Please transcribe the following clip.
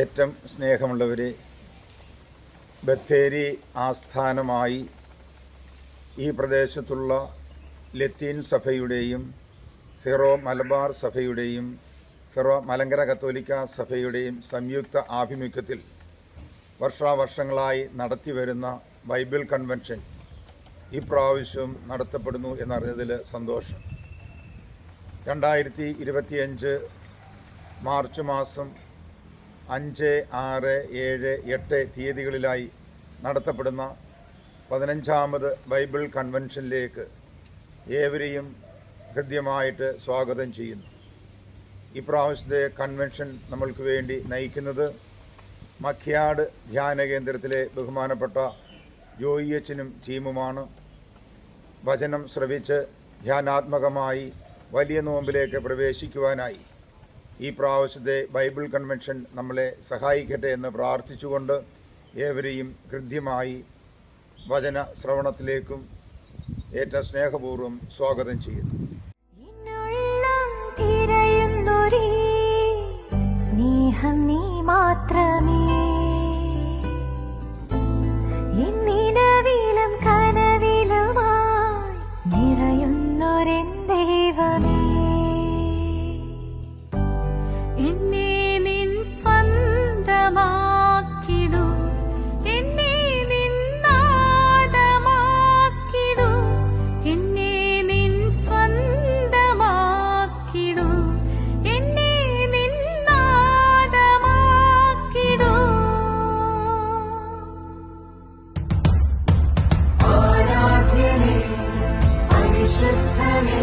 ഏറ്റവും സ്നേഹമുള്ളവരെ ബത്തേരി ആസ്ഥാനമായി ഈ പ്രദേശത്തുള്ള ലത്തീൻ സഭയുടെയും സിറോ മലബാർ സഭയുടെയും സിറോ മലങ്കര കത്തോലിക്ക സഭയുടെയും സംയുക്ത ആഭിമുഖ്യത്തിൽ വർഷാവർഷങ്ങളായി നടത്തിവരുന്ന ബൈബിൾ കൺവെൻഷൻ ഈ പ്രാവശ്യവും നടത്തപ്പെടുന്നു എന്നറിഞ്ഞതിൽ സന്തോഷം. രണ്ടായിരത്തി ഇരുപത്തിയഞ്ച് മാർച്ച് മാസം അഞ്ച് ആറ് ഏഴ് എട്ട് തീയതികളിലായി നടത്തപ്പെടുന്ന പതിനഞ്ചാമത് ബൈബിൾ കൺവെൻഷനിലേക്ക് ഏവരെയും ഹൃദ്യമായിട്ട് സ്വാഗതം ചെയ്യുന്നു. ഈ പ്രാവശ്യത്തെ കൺവെൻഷൻ നമ്മൾക്ക് വേണ്ടി നയിക്കുന്നത് മഖ്യാട് ധ്യാന കേന്ദ്രത്തിലെ ബഹുമാനപ്പെട്ട ജോയി അച്ഛനും ടീമുമാണ്. വചനം ശ്രവിച്ച് ധ്യാനാത്മകമായി വലിയ നോമ്പിലേക്ക് പ്രവേശിക്കുവാനായി ഈ പ്രാവശ്യത്തെ ബൈബിൾ കൺവെൻഷൻ നമ്മളെ സഹായിക്കട്ടെ എന്ന് പ്രാർത്ഥിച്ചുകൊണ്ട് ഏവരെയും ഹൃദ്യമായി വചന ശ്രവണത്തിലേക്കും ഏറ്റവും സ്നേഹപൂർവം സ്വാഗതം ചെയ്യുന്നു. എന്നെ നിൻ സ്വന്തമാക്കിടൂ. എന്നെ നിന്നാദമാക്കിടൂ എന്നെ നിൻ സ്വന്തമാക്കിടൂ. എന്നെ നിന്നാദമാക്കിടൂ ആരാധ്യനേ പരിശുദ്ധനേ